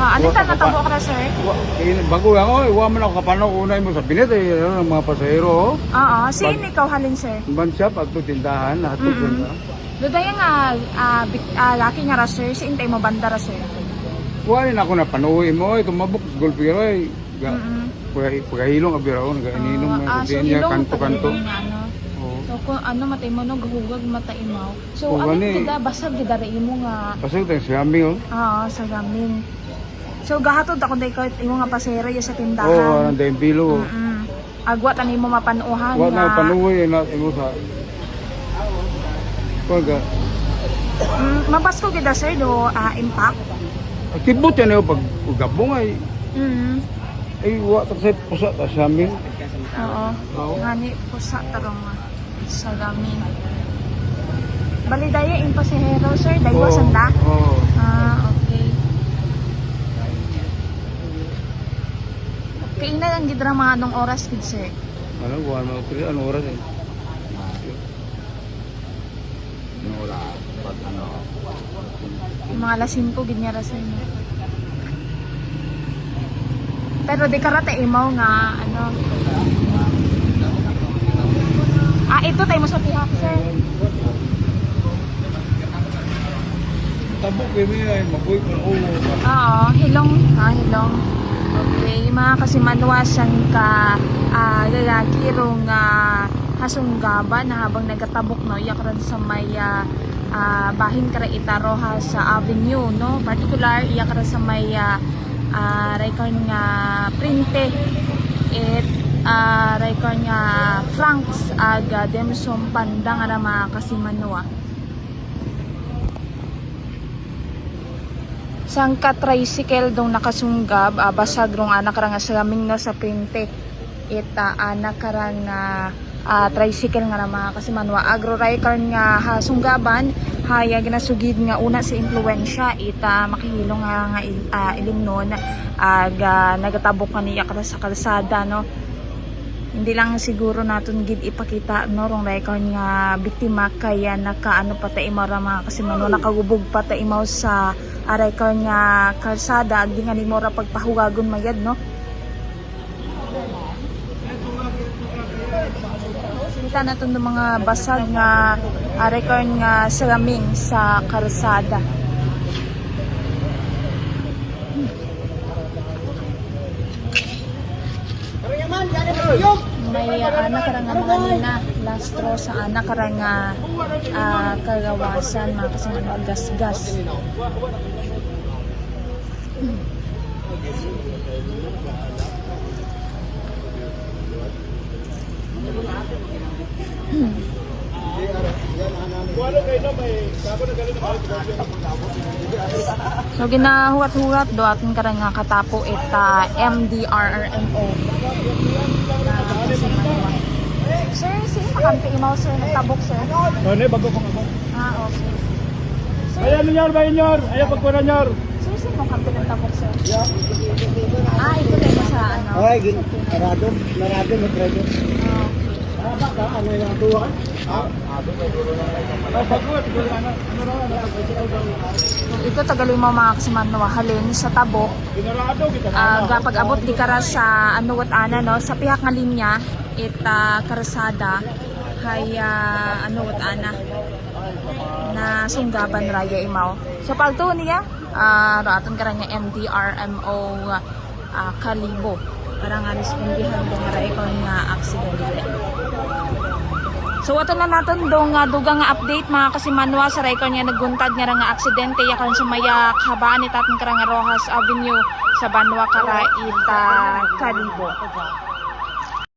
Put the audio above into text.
Ah, ano ta natabo ka na, sir? Eh, bago lang, oy, wa man ako kapanaw unay mo sa binet eh, ano, ng mga pasahero, oh. Oo, sino ikaw halin, sir? Banshop at tindahan, lahat Mm-mm. mm Dudaya nga, ah, bik- ah, laki nga ra, sir. Si intay mo banda ra, sir. Rin ako na panuwi mo, eh, tumabok, gulpi ka, eh. Ga, Mm-mm. pag- Pagahilong, abira ako, nag-ininom, Ah, ah, so niya, kanto-kanto. ano. Oo. So kung ano matay mo no gahugag matay mo. So Oo, ano kita basag gidara mo nga Pasok tayo sa amin, oh. ah sa gamin. So gahatod ako dai kahit imo nga pasero ya sa Oo, tindahan. oh, ang dahil bilo, oh. Mm. Agwa tani mo mapanuhan Wa na panuwi, eh, na, imo sa... Pagka, Mm, mabasko gida sir do ah, impact. Kibot yan yung pag ugabong ay Mm. ay wa ta sa pusa ta sa amin. Oo. Oo. Ngani pusa tarong nga sa gamin. Bali daya in pasahero sir, daywa Oo, sanda. Oo. Ah, okay. Kaina lang gidra mga anong oras gid sir. Ano wa ano tri ano oras eh. Ano oras? Pag ano? Yung mga alas 5 gid niya ra sir. no? Pero di karate imaw nga ano. Ah, ito tayo mo sa pihak sir. Tabok kami ay mabuy pa oo. Oo, hilong. Ah, hilong. Okay, mga kasimanwasan ka ah, lalaki rong ah, hasunggaban na habang nagatabok no yak ran sa may ah, ah, bahin kara itaro ha sa avenue no? Particular iyak ran sa may ah, ah, record nga printe. It ah, record nga flanks aga demsom pandang ara mga kasimanwa Sangka tricycle dong nakasunggab, ah, basag rong anak ra nga salaming no sa printe. Ita anak ra nga ah, tricycle nga naman kasi manwa agro rider nga hasunggaban haya ginasugid nga una si influensya ita makihilong nga nga ah, ilimnon. Aga nagatabok kaniya kada sa kalsada no hindi lang siguro naton gid ipakita no rong record nga biktima kaya nakaano pa ta imaw ra mga kasi mano nakagubog pa ta imaw sa ah, record nga kalsada agdi nga nimo ra pagpahugagon mayad no Kita na itong mga basag nga ah, record nga salamin sa kalsada. May uh, anak karang mga nina lastro sa anak karang nga ah, kagawasan mga kasi ano gas-gas So ginahuwat-huwat do atin karang nga katapo ita MDRRMO. Sir, sino makampi imaw sir nagtabok sir? Ano bago ko ako. Ah, okay. Sir, Ayan nyor, bayan nyor. Ayan pagkuha nyor. sir, sino makampi nagtabok sir? Ah, ito mo sa ano? Ay, gin, arado, narado mo preso. Ah, Ah, Ah, Ito tagali mo mga kasimanwa halin sa. Ginarado kita. Ah, gapag abot di kara sa ano wat ana no sa pihak nga linya ita karasada kaya ano wat ana na sunggaban raya imaw. So palto niya ah raton kara nga MDRMO ah, Kalibo para nga respondihan do nga record nga aksidente. So ato na naton do nga dugang nga update mga kasimanwa sa record nga naguntad nga nga aksidente yakan sa maya habaan ni nga Rojas Avenue sa Banwa Kara ita Kalibo.